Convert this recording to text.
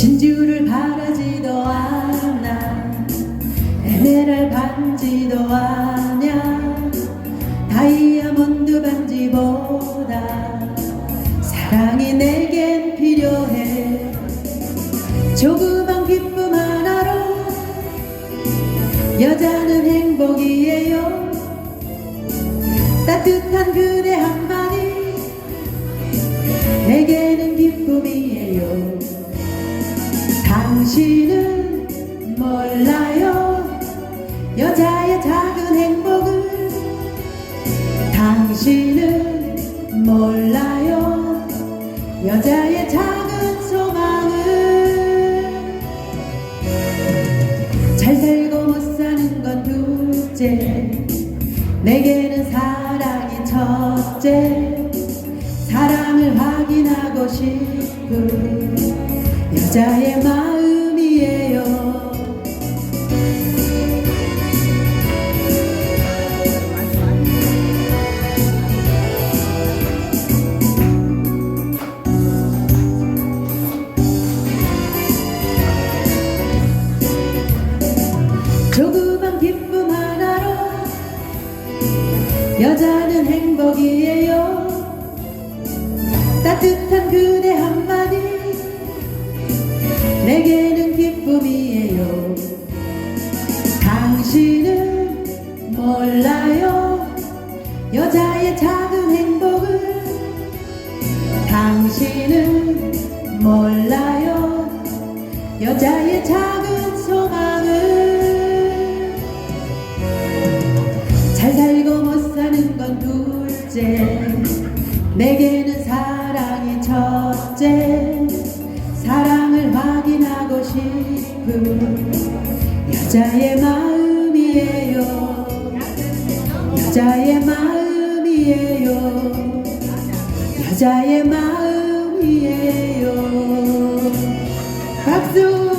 진주를 바라지도 않아. 에메랄 반지도 아냐. 다이아몬드 반지보다 사랑이 내겐 필요해. 조그만 기쁨 하나로 여자는 행복이에요. 따뜻한 그대 한마디. 내게는 기쁨이에요 당신은 몰라요. 여자의 작은 행복을 당신은 몰라요. 여자의 작은 소망을 잘 살고 못 사는 건 둘째. 내게는 사랑이 첫째. 사랑을 확인하고 싶은 여자의 마음이에요. 조그만 기쁨 하나로 여자는 행복이에요. 따뜻한 그 내게는 기쁨이에요. 당신은 몰라요. 여자의 작은 행복을 당신은 몰라요. 여자의 작은 소망을 잘 살고 못 사는 건 둘째. 내게는 사랑이 첫째 여자의 마음이에요. 여자의 마음이에요. 여자의 마음이에요. 박수